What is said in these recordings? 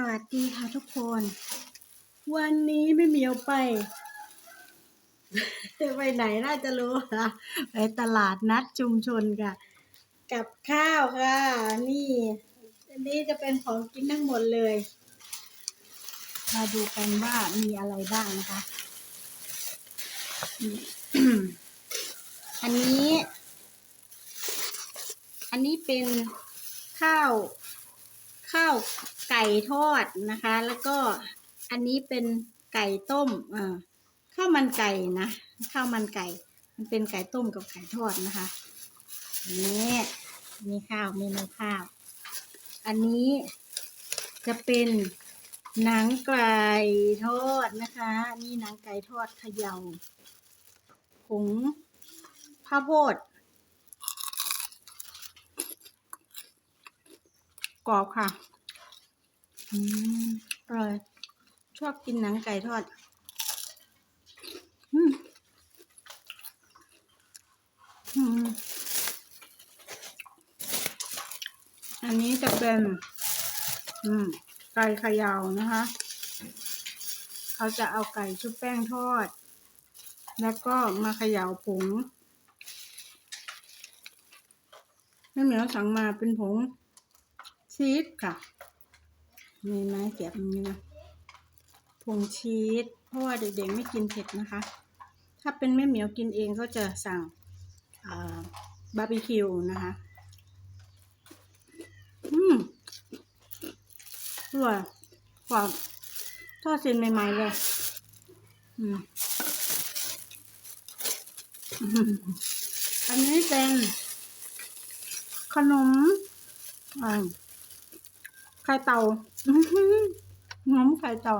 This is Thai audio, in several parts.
สวัสดีค่ะทุกคน วันนี้ไม่มีเอาไป ไปไหนน่าจะรู้ค่ะไปตลาดนัดชุมชนค่ะ กับข้าวค่ะ นี่อันนี้จะเป็นของกินทั้งหมดเลย มาดูกันว่ามีอะไรบ้างนะคะ อันนี้ อันนี้เป็นข้าว ข้าวไก่ทอดนะคะ แล้วก็อันนี้เป็นไก่ต้มเอ่อข้าวมันไก่นะข้าวมันไก่ มันเป็นไก่ต้มกับไก่ทอดนะคะนี่มีข้าวเมนูข้าว อันนี้จะเป็นหนังไก่ทอดนะคะนี่หนังไก่ทอดเขยาผงข้าวโพด กรอบค่ะ อืมอร่อย ชอบกินหนังไก่ทอด อืม อืม อันนี้จะเป็น อืม ไก่ขยาวนะคะ เขาจะเอาไก่ชุบแป้งทอด แล้วก็มาขย่าผงแม่เหมียวสั่งมาเป็นผง ชีสค่ะ มีไม้เก็บอย่างนี้นะผงชีสเพราะว่าเด็กๆไม่กินเผ็ดนะคะ ถ้าเป็นแม่เหมียวกินเองก็จะสั่งบาร์บีคิวนะคะอืมอร่อยกว่าทอดเส้นใหม่ๆเลยอืมอันนี้เป็นขนมอ่า ไข่เต่าง้อหือน้ำไข่เต่า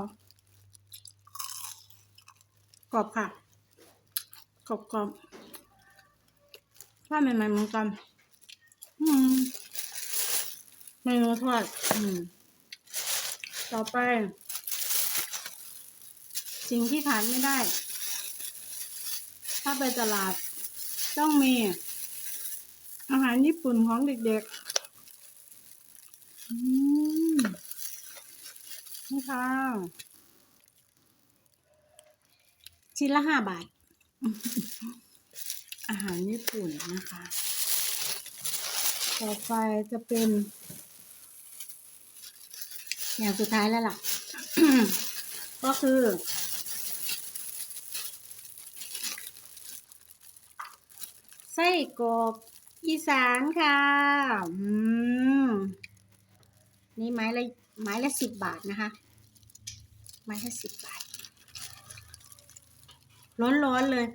กรอบค่ะกรอบกรอบถ้าใหม่ๆเหมือนกันอืมเมนูทอดต่อไป สิ่งที่ขาดไม่ได้ ถ้าไปตลาด ต้องมี อาหารญี่ปุ่นของเด็กๆอืม ค่ะ ชิ้นละห้าบาท อาหารญี่ปุ่นนะคะ ต่อไปจะเป็น อย่างสุดท้ายแล้วล่ะ ก็คือ ไส้กรอกอีสานค่ะ อืม นี่ไม้ละไม้ละสิบบาทนะคะ ไม้ละสิบบาท ร้อนๆเลย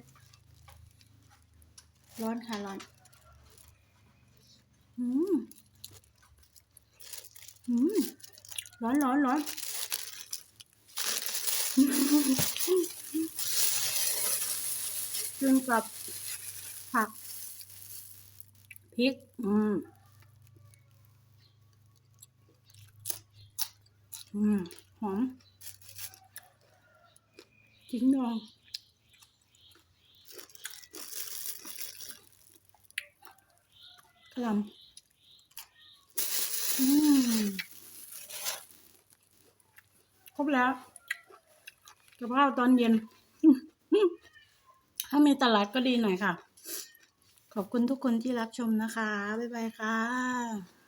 ร้อนค่ะร้อน อืม อืม ร้อนร้อนร้อนกินกับผักพริก อืม อืม หอม จิ้งดองกระลำอืมครบแล้วกับข้าตอนเย็น ถ้ามีตลาดก็ดีหน่อยค่ะ ขอบคุณทุกคนที่รับชมนะคะ บ๊ายบายค่ะ